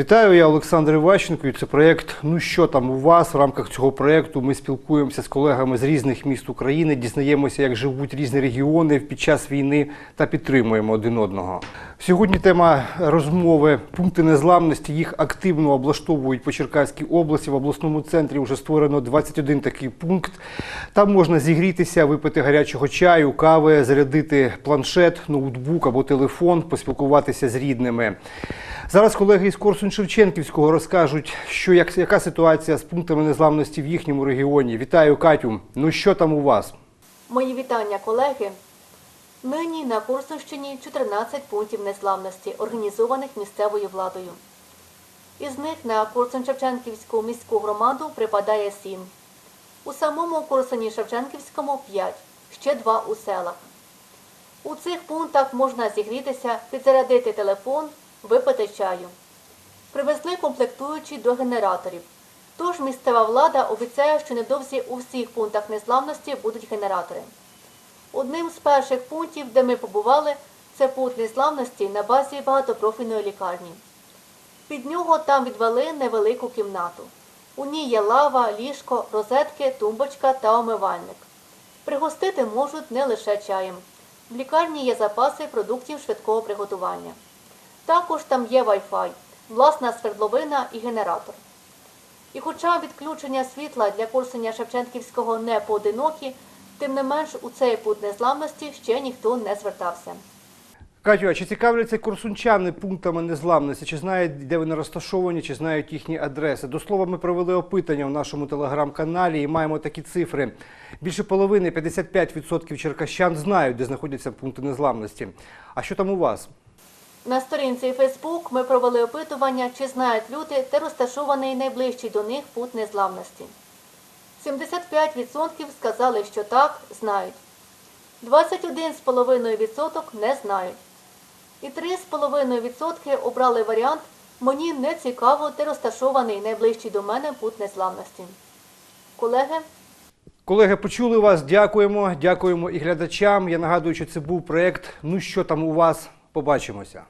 Вітаю, я Олександр Іващенко. І це проєкт Ну що там у вас? В рамках цього проєкту ми спілкуємося з колегами з різних міст України, дізнаємося, як живуть різні регіони під час війни та підтримуємо один одного. Сьогодні тема розмови пункти незламності. Їх активно облаштовують по Черкаській області. В обласному центрі вже створено 21 такий пункт. Там можна зігрітися, випити гарячого чаю, кави, зарядити планшет, ноутбук або телефон, поспілкуватися з рідними. Зараз колеги із Корсунь Шевченківського розкажуть, що як, яка ситуація з пунктами незламності в їхньому регіоні. Вітаю, Катю. Ну що там у вас? Мої вітання, колеги. Нині на Корсунщині 14 пунктів незламності, організованих місцевою владою. Із них на Корсунь-Шевченківську міську громаду припадає 7. У самому Корсуні Шевченківському 5, ще 2 у селах. У цих пунктах можна зігрітися, підзарядити телефон, випити чаю. Привезли комплектуючі до генераторів. Тож місцева влада обіцяє, що невдовзі у всіх пунктах незламності будуть генератори. Одним з перших пунктів, де ми побували, це пункт незламності на базі багатопрофільної лікарні. Під нього там відвели невелику кімнату. У ній є лава, ліжко, розетки, тумбочка та омивальник. Пригостити можуть не лише чаєм. В лікарні є запаси продуктів швидкого приготування. Також там є Wi-Fi, власна свердловина і генератор. І хоча відключення світла для Корсуня Шевченківського не поодинокі, тим не менш у цей пункт незламності ще ніхто не звертався. Катю, а чи цікавляться курсунчани пунктами незламності? Чи знають, де вони розташовані, чи знають їхні адреси? До слова, ми провели опитання в нашому телеграм-каналі і маємо такі цифри. Більше половини, 55% черкащан знають, де знаходяться пункти незламності. А що там у вас? На сторінці Facebook ми провели опитування, чи знають люди, де розташований найближчий до них пункт незламності. 75% сказали, що так, знають. 21,5% не знають. І 3,5% обрали варіант «Мені не цікаво, де розташований найближчий до мене пункт незламності». Колеги, Колеги, почули вас. Дякуємо. Дякуємо і глядачам. Я нагадую, що це був проєкт Ну що там у вас? Побачимося.